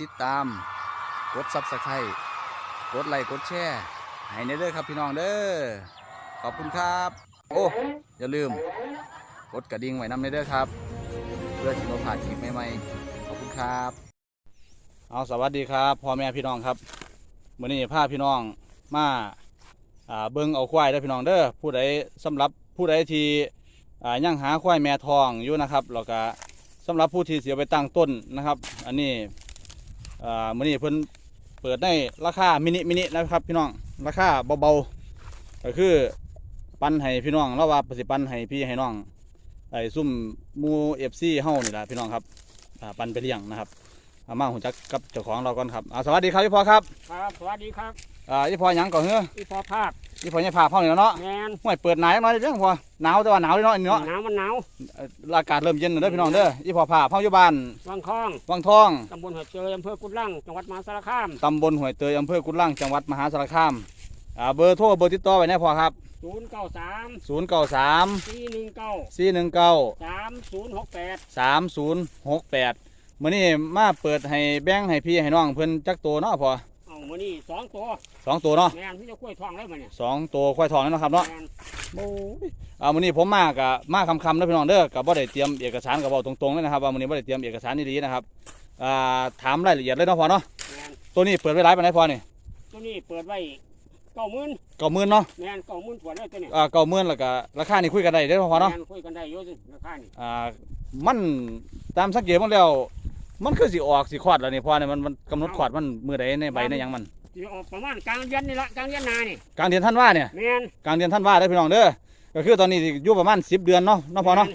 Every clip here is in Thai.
ติดตาม กดซับสไครต์กดไลค์กดแชร์ให้ในเด้อครับพี่น้องเด้อขอบคุณครับ โอ้อย่าลืม กดกระดิ่งไว้นำในเด้อครับ เพื่อที่เราผ่านคลิปใหม่ๆขอบคุณครับ เอาสวัสดีครับพ่อแม่พี่น้องครับวันนี้พาพี่น้องมาเบิ้งเอาควายเด้อพี่น้องเด้อผู้ใดสำหรับผู้ใดที่อ่างหาควายแม่ทองอยู่นะครับแล้วก็สำหรับผู้ที่เสียไปตั้งต้นนะครับ อันนี้ อ่ามื้อนี้เพิ่นเปิดในราคามินิมินินะครับพี่น้องราคาเบาๆก็คือปันให้พี่น้องแล้วว่าประสิปันให้พี่ให้น้องไอ้ซุ่มมูเอฟซีเฮานี่แหละพี่น้องครับปันไปเลี้ยงนะครับอามาหุ่นจักกับเจ้าของเราก่อนครับสวัสดีครับพี่พอครับ ครับ สวัสดีครับ อ่าพี่พอหยังก่อนเฮ้อพี่พอภาคพี่พอยังพาเฮานี่เนาะแมนห่วยเปิดหนายน้อยเรื่องพอหนาวแต่ว่าหนาวนิดเนาะอันนี้เนาะหนาวมันหนาวเอ่ออากาศเริ่มเย็นแล้วเด้อพี่น้องเด้อพี่พอพาเฮาอยู่บ้านวังคลองวังทองตำบลหัวเจยอำเภอกุดลังจังหวัดมหาสารคามตำบลห้วยเตยอำเภอกุดลังจังหวัดมหาสารคามอ่าเบอร์โทรเบอร์ติดต่อไว้แน่พอครับศูนย์เก้าสาม093สี่หนึ่งเก้า419สามศูนย์หกแปด3068มื้อนี้มาเปิดให้แบ่งให้พี่ให้น้องเพิ่นจักตัวเนาะพอเอามานี่สองตัวสองตัวเนาะแมนที่จะกล้วยทองได้มาเนี่ยสองตัวควายทองนี่เนาะครับเนาะแมนโอ้ยอ่ามื้อนี้ผมมากะมาคำๆเด้อพี่น้องเด้อกับบ่ได้เตรียมเอกสารกับเว้าตรงๆเลยนะครับว่ามื้อนี้บ่ได้เตรียมเอกสารดีๆนะครับอ่าถามรายละเอียดเลยเนาะพอเนาะแมนตัวนี้เปิดไว้หลายปานใดพอนี่ตัวนี้เปิดไว้เก้าหมื่นเก้าหมื่นเนาะแมนเก้าหมื่นกว่าเลยตัวนี้อ่าเก้าหมื่นแล้วก็ราคานี่คุยกันได้เด้อพอเนาะแมนคุยกันได้เยอะสิราคานี่อ่ามันตามสังเกตมันแล้ว มันคือสิออกสิคลอดแล้วนี่พอเนี่ยมันมันกำหนดคลอดมันมือใดในใบในหยังมันที่ออกประมาณกลางเดือนนี่ละกลางเดือนหนานี่กลางเดือนท่านว่าเนี่ย แมนกลางเดือนท่านว่าได้อพี่น้องเด้อ ก็คือตอนนี้สิอยู่ประมาณ10เดือนเนาะเนาะพอเนาะ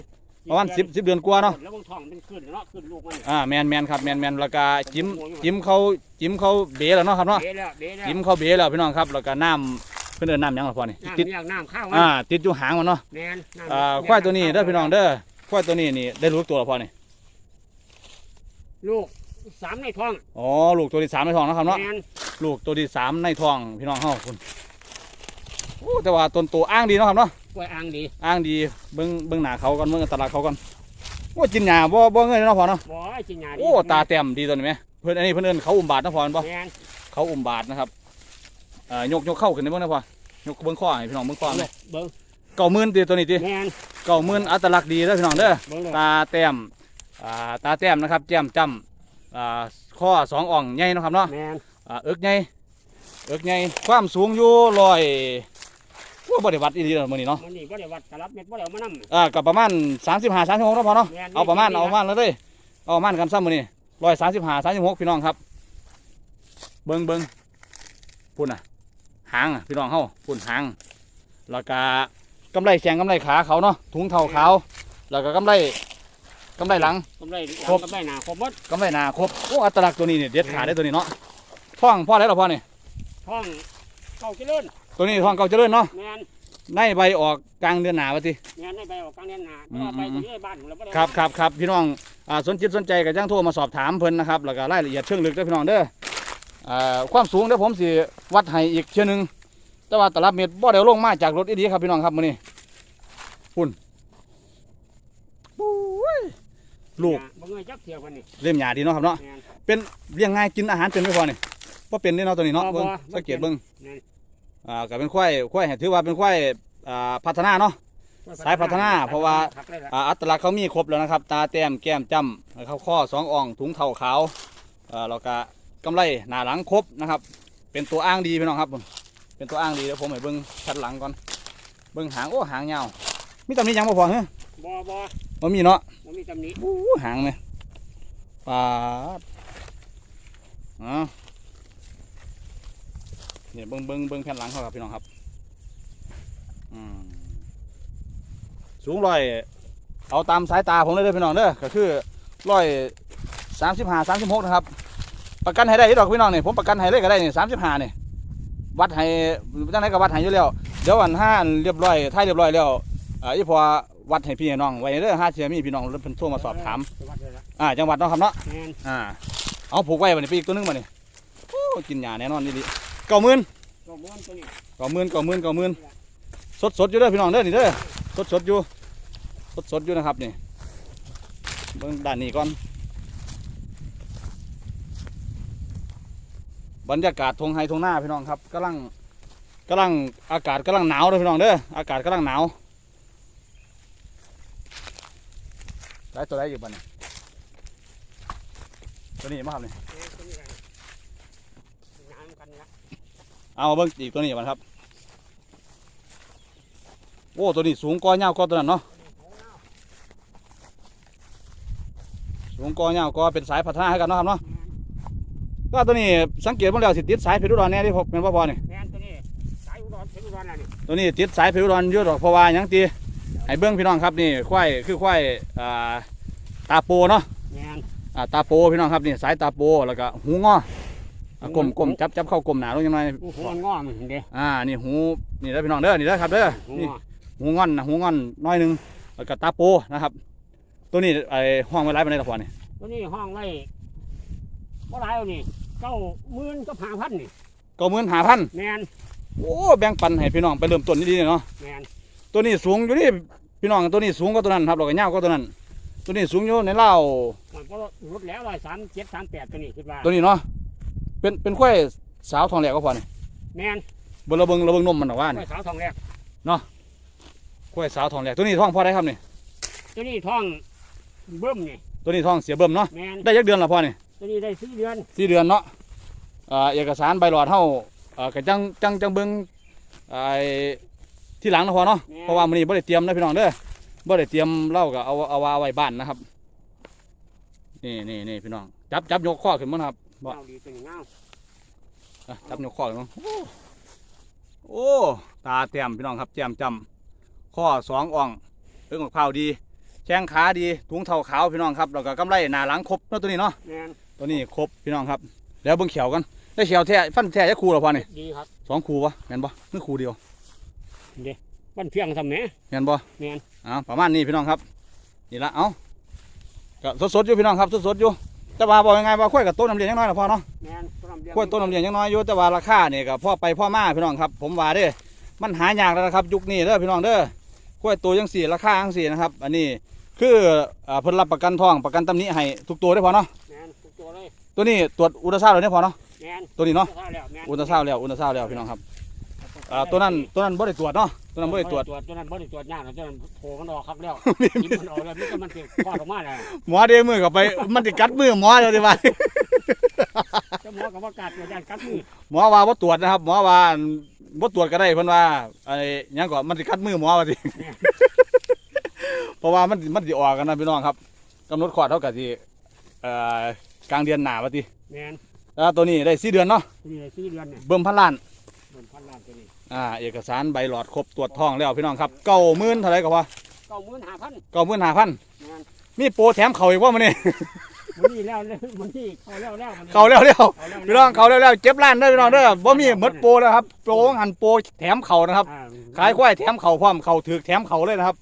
ประมาณ10 10เดือนกว่าเนาะ แล้วบางทองเป็นขึ้นเนาะขึ้นลูกมันอ่าแมนแมนครับแมนแมนแล้วก็จิ้มจิ้มเขาจิ้มเขาเบ๋แล้วเนาะครับเนาะ เบแล้วเบแล้วจิ้มเขาเบ๋แล้วพี่น้องครับ แล้วก็น้ำเพิ่นเอิ้นน้ำหยังล่ะพอนี่น้ำติดเรียกน้ำข้าวมันอ่าติดอยู่หางมันเนาะแมนน้ำอ่าควายตัวนี้เด้อพี่น้องเด้อควายตัวนี้นี่ได้รู้ตัวแล้วพอนี่ ลูกสามในท้องอ๋อลูกตัวที่สามในท้องเนาะครับเนาะแมนลูกตัวที่สามในท้องพี่น้องเฮาคุณโอ้แต่ว่าต้นตัวอ้างดีเนาะครับเนาะกล้วยอ่างดีอ้างดีเบิ่งเบิ่งหน้าเขาก่อนเบิ่งอัตลักษณ์เขาก่อนโอ้จินหญ้าบ่บ่เงยเนาะพอเนาะบ่ไอ้จิงหยาดีโอ้ตาแต้มดีตัวนี้ไหมเพิ่นอันนี้เพิ่นเอิ้นเขาอุ้มบาทเนาะพอแม่นบ่แมนเขาอุ้มบาทนะครับเอ่อยกยกเข้าขึ้นได้เบิ่งนะพอยกเบิ่งข้อให้พี่น้องเบิ่งข้อไหมเบิ้งเก้าหมื่นตีตัวนี้ติแมนเก้าหมื่นอัตลักษณ์ดีเด้อพี่น้องเด้อเบิ้งเลยตาแต้มอ่า ตาแต้มนะครับแจ่มจ้ำอ่าข้อสองอ่องใหญ่เนาะครับเนาะแมนอ่าเอิกใหญ่เอิกใหญ่ความสูงอยู่ร้อยว่าบริวัดอีดีเนาะมื้อนี้เนาะมันนี่บ่ได้วัดตลับเม็ดบ่ได้เอามานำอ่าก็ประมาณ35 36เนาะพอเนาะแม่นเอาประมาณนี่เอาประมาณแล้วเด้ยเอาประมาณกันซ้ำมื้อนี้135 36พี่น้องครับเบิ่งเบิ่งพุ่นน่ะหางอะพี่น้องเฮาพุ่นหางแล้วก็กำไรแขงกำไรขาเขาเนาะถุงเท้าขาวแล้วก็กำไร กำไรหลัง กำไรครบกำไรหนาครบหมดกำไรหน้าครบโอ้อัตลักษณ์ตัวนี้เนี่ยเด็ดขาดได้ตัวนี้เนาะท้องพ่อแล้วเหรอพ่อนี่ท้องเก้าเจริญตัวนี้ท้องเก่าเจริญเนาะแมนในใบออกกลางเดือนหนาวะทีแมนให้ไปออกกลางเดือนหนาอืเพมราะว่าไปที่นี่บ้านของเราบ่ได้ครับครับครับพี่น้องอ่าสนจิตสนใจก็จ้างโทรมาสอบถามเพิ่นนะครับแล้วก็รายละเอียดเชิงลึกเด้อพี่น้องเด้ออ่าความสูงเดี๋ยวผมสิวัดให้อีกเที่ยหนึงแต่ว่าตลับเม็ดบ่ได้เอาลงมาจากรถอีดีครับพี่น้องครับมื้อนี้พุ่นปุ้ย ลูกบ่เงยจักเที่ยวกันนี่เล่มหยาดีเนาะครับเนาะ แมนเป็นเลี้ยงง่ายกินอาหารเป็นไม่พอนี่บ่เป็นนี่เนาะตัวนี้เนาะบ่บ่เบิ่งบ่สังเกตเป็นเบิ่งแม่น อ่าก็เป็นควายควายให้ถือว่าเป็นควายอ่าพัฒนาเนาะ สายพัฒนาเพราะว่าพักเลยล่ะอ่าอัตลักษณ์เขามีครบแล้วนะครับ ตาแต้มแก้มจ้ำแล้วเขาข้อสองอ่องถุงเท้าขาวเอ่อแล้วก็กำไรหน้าหลังครบนะครับ เป็นตัวอ้างดีพี่น้องครับผมเป็นตัวอ้างดีเดี๋ยวผมให้เบิ้งชัดหลังก่อนเบิ้งหางโอ้หางยาวมีตำหนี้ยังบ่พอเหรอบ่บ่ บ่มีเนาะบ่มีตำหนิอู้หางเนี่ยปาดอ๋อเนี่ยเบิ้งเบิ้งเบิ้งแผ่นหลังเขาครับพี่น้องครับอืมสูงร้อย เอาตามสายตาผมเลยเด้อพี่น้องเด้อก็คือร้อยสามสิบห้าสามสิบหกนะครับ ประกันให้ได้ที่ดอกพี่น้องนี่ผมประกันให้เลยก็ได้นี่สามสิบห้านี่วัดให้จังไหนก็วัดให้อยู่แล้วเดี๋ยววันห้าเรียบร้อยท้ายเรียบร้อยแล้วอ่าอีพอ วัดให้พี่ให้น้องไว้เด้อห้าเชียมีพี่น้องเพิ่นโทรมาสอบถามไปวัดเลยล่ะอ่าจังหวัดเนาะครับเนาะแมนอ่าเอาผูกไว้บัดนี้ไปอีกตัวหนึงบัดนี้โอ้กินหญ้าแน่นอนนี่ดิเก้าหมื่นก็ม้วนตัวนี้เก้าหมื่นเก้าหมื่นเก้าหมื่นสดสดๆอยู่เด้อพี่น้องเด้อนี่เด้อสดสดๆอยู่สดสดๆอยู่นะครับนี่เบิ่งด้านนี้ก่อนบรรยากาศทงไฮทงหน้าพี่น้องครับกำลังกำลังอากาศกำลังหนาวเลยพี่น้องเด้ออากาศกำลังหนาว ได้ตัวได้อยู่บ้านนี่ตัวนี้มาครับนี่เอ้ยตัวนี้กันน้ำกันละเอามาเบิ้งอีกตัวนี้บ้านครับ โอ้ตัวนี้สูงกว่าเงาวกว่าตัวนั้นเนาะ สูงกอเงาวกอเป็นสายพัฒนาให้กันเนาะครับเนาะ ก็ตัวนี้สังเกตบ้างแล้วสิติดสายเพชรอุดรแน่ที่พบเป็นพ่อพอนี่แมนตัวนี้สายอุดรเพชรอุดรน่ะนี่ตัวนี้ติดสายเพชรอุดรเยอะดอกเพราะว่าหยังตี ให้เบิ้งพี่น้องครับนี่ควายคือควายอ่าตาโปเนาะแมนอ่าตาโปพี่น้องครับนี่สายตาโปแล้วก็หูงออะกลมกลมจับจับเข้ากลมหนาลงยังไงโอ้โหมันงอมันเด้อ่านี่หูนี่เด้อพี่น้องเด้อนี่เด้อครับเด้อหัวนี่หูงอนนะหูงอนน้อยหนึงแล้วก็ตาโปนะครับ ตัวนี้ไอ้ห้องไว้ไรปานใดละพอนี่ตัวนี้ห้องไว้บ่หลายเอานี่เก้าหมื่นก็หาพันนี่เก้าหมื่นห้าพันแมนโอ้แบ่งปันให้พี่น้องไปเริ่มต้นนี่ดีเนาะแมน ตัวนี้สูงอยู่นี่พี่น้องตัวนี้สูงกว่าตัวนั้นครับเราก็ยาวกว่าตัวนั้น ตัวนี้สูงอยู่ในเล่าวมันก็ลดแล้วร้อยสามเจ็ดสามแปดตัวนี้คิดว่าตัวนี้เนาะเป็นเป็นควายสาวทองแหลกก็พอนี่แมนเบงระเบิงระเบิงนมมันหรอกว่าไว้นี่สาวทองแรกควายสาวทองแหลกตัวนี้ท้องพอได้ครับนี่ตัวนี้ท้องเบิ่มนี่ตัวนี้ท้องเสียเบิ่มเนาะแมนได้ยักเดือนละพอนี่ตัวนี้ได้สี่เดือนสี่เดือนเนาะอ่าเอกสารใบหลอดเท่าอ่ากจังจังจังเบิ่งไอ้ ที่หลังนะพอเนาะเพราะว่ามื้อนี้บ่ได้เตรียมนะพี่น้องเด้อบ่ได้เตรียมเหล้าก็เอาเอาเอาไว้บ้านนะครับนี่นี่นี่พี่น้องจับจับยกข้อขึ้นมั้งครับบ่เงาดีตัวนี้เงาอะจับนิ้วข้อเลยมั้งโอ้โอ้ตาเต็มพี่น้องครับแจ่มจำข้อสองอ่องเรื่องของข้าวดีแข้งขาดีถุงเท้าขาวพี่น้องครับแล้วก็กำไรหน้าหลังครบเนาะตัวนี้เนาะแมนตัวนี้ครบพี่น้องครับ แล้วเบิ่งเขียวกันได้เขียวแท้ฟันแท้จะคู่หรอพอนี่ดีครับสองคู่วะแม่นบ่นี่คู่เดียว วันเพียงทำแหมแม่นบ่แม่นอ่าประมาณนี้พี่น้องครับ นี่ละเอ้าก็สดๆอยู่พี่น้องครับสดๆอยู่แต่ว่าบอกยังไงว่าข้อยกับต้นน้ำเลี้ยงยังน้อยนะพ่อเนาะแมนต้นน้ำเลี้ยงกล้วยต้นน้ำเลี้ยงยังน้อยอยู่แต่ว่าราคาเนี่ยก็พ่อไปพ่อมาพี่น้องครับ ผมว่าเด้มันหายากแล้วนะครับยุคนี้เด้อพี่น้องเด้อกล้วยตัวยังสี่ราคายังสี่นะครับ อันนี้คืออ่าเพิ่นรับประกันทองประกันตำหนิให้ทุกตัวได้อพอเนาะแมนทุกตัวเลยตัวนี้ตรวจอุลตราซาวด์เลยเนี่ยพอเนาะแมนตัวนี้เนาะอุลตร้แล้วแมนอุลตราซาวด์แล้วอุลตราซาวด์แล้วพี่น้องครับ อ่าตัวนั้นตัวนั้นบ่ได้ตรวจเนาะตัวนั้นบ่ได้ตรวจ ตัวนั้นบ่ได้ตรวจยากนะตัวนั้นโผล่มันออกครับแล้วกินมันออกแล้วนี่ก็มันเก็บคลอดออกมาแล้วหมอเดมือเข้าไป มันสิกัดมือหมอเดี๋ยวสิว่าเจ้าหมอกับว่ากาดตัวจานกัดมือหมอว่าบ่ตรวจนะครับ หมอว่าบ่ตรวจก็ได้เพิ่นว่าไอ้หยังก็มันสิกัดมือหมอว่าสิเพราะว่ามันมันสิออกกันนะพี่น้องครับกำหนดคลอดเท่ากับสิเอ่อกลางเดือนหนาว่าติแมนแล้วตัวนี้ได้สี่เดือนเนาะนี่เลยสี่เดือนเนี่ยเบิ่มพันล้านบนพันล้านตัวนี้ อ่าเอกสารใบหลอดครบตรวจท้องแล้วพี่น้องครับเก้าหมื่นเท่าไหร่ก็ว่าเก้าหมื่นห้าพันเก้าหมื่นห้าพันแมนมีโปรแถมเข่าอีกว่ามันนี่มันนี่แล้วเลยมันนี่เขาแล้วแล้วมันเข่าแล้วแล้วเขาแล้วพี่น้องเข่าแล้วแล้วเจ็บล้านเด้อพี่น้องเด้อบ่มีหมดโปรแล้วครับโปรหันโปรแถมเข่านะครับอ่ขายควายแถมเข่าพร้อมเข่าถือแถมเข่าเลยนะครับ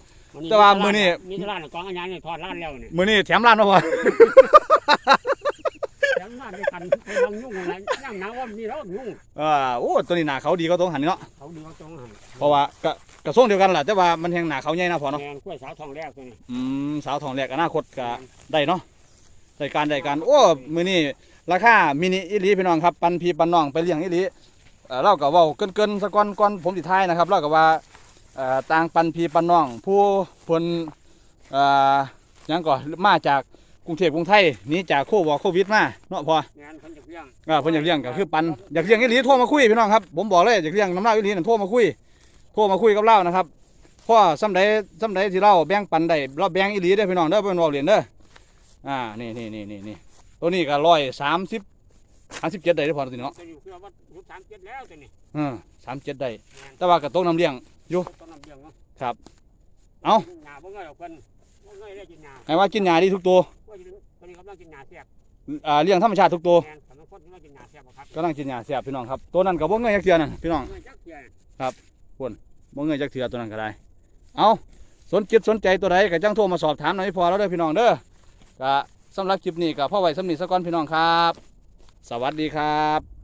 แต่ว่ามื้อนี้ มีตลาดกองอันยังนี่ทอดร้านแล้วนี่มื้อนี้แถมล้านมาพอ แล้วร้านด้วยกันไปลองยุ่งอะไรย่างหนาวว่ามีแล้วยุ่งอ่าโอ้ตัวนี้หน้าเขาดีก็ตรงหันนี่เนาะเขาดีเขาตรงหันเพราะว่าก็กระทรวงเดียวกันแหละแต่ว่ามันแห่งหน้าเขาใหญ่นะพอเนาะแมนกล้วยสาวทองแรกตัวนี้อืมสาวทองแรกอนาคตก็ได้เนาะได้การได้การโอ้มื้อนี้ราคามินิอีหลีพี่น้องครับปันพี่ปันน้องไปเลี้ยงอีหลีเอ่อเราก็เว้าเกินๆสะก่อนก่อนผมสิทายนะครับเราก็ว่าเอ่อต่างปันพี่ปันน้องผู้เพิ่นเอ่อหยังก็มาจาก กรุงเทพกรุงไทยหนีจากโควิดโควิดมาเนาะพอแมนเพิ่นจะเลี้ยงอ่าเพิ่นอยากเลี้ยงก็คือปันอยากเลี้ยงอีหลีโทรมาคุยพี่น้องครับผมบอกเลยอยากเลี้ยงน้ำลายอีหลีนั่นโทรมาคุยโทรมาคุยกับเรานะครับเพราะซ้ำใดซ้ำใดที่เราแบ่งปันได้เราแบ่งอีหลีได้อพี่น้องเด้อเพิ่นบอกเหรียญเด้ออ่านี่นี่นี่นี่นี่ตัวนี้ก็ร้อยสามสิบสามสิบเจ็ดได้ได้อพอตัวนี้เนาะตัวนี้คือว่ายุคสามเจ็ดแล้วตัวนี้อืมสามเจ็ดได้แมนแต่ว่ากับโต๊ะน้ำเลี้ยงต้นน้ำเลี้ยงเนาะครับเอ้า หนาบ่เงยหรอกเพิ่นบ่เงยได้กินหนา ให้ว่ากินหญ้าดีทุกตัว ว่าอยู่ตัวนี้กำลังกินหนาเสียบอ่าเลี้ยงธรรมชาติทุกตัวแมนสำนักคนกำลังกินหนาเสียบบ่ครับกำลังกินหญ้าเสียบพี่น้องครับตัวนั้นก็บ่เงยจักเทื่อนั่นพี่น้องเงยจักเที่ยบ่เงยจักเทื่อตัวนั้นก็ได้ เอาสนจิตสนใจตัวใดก็จังโทรมาสอบถามหน่อยพอแล้วเด้อพี่น้องเด้อก็สำหรับคลิปนี้ก็พ่อไว้สำนีสะก่อนพี่น้องครับ สวัสดีครับ